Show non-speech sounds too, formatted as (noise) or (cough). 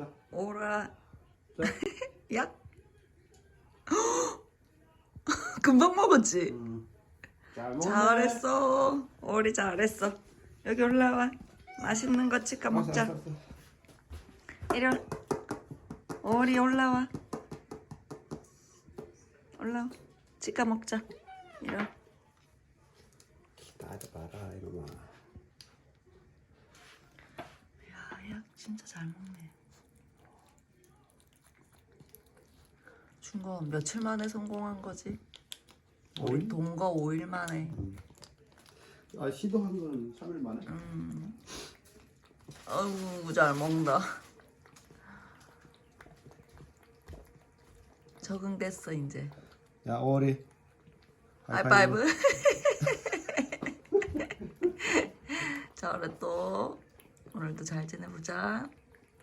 자, 오라. 자. 야. (laughs) (gasps) 금방 먹었지. 음. 잘. 잘했어. 오리 잘했어. 여기 올라와. 맛있는 거 치까 알았어, 먹자. 알았어, 알았어. 이리 올. 오리 올라와. 올라와. 치까 먹자. 이리 와. 기다려봐라 이놈아. 야, 야, 진짜 잘 먹네. 준거 며칠 만에 성공한 거지? 오일? 동거 5일 만에. 아 시도한 거는 3일 만에. 음. 아우 잘 먹는다. 적응됐어 이제. 야 오리. 하이파이브. 자, 우리 또 오늘도 잘 지내보자.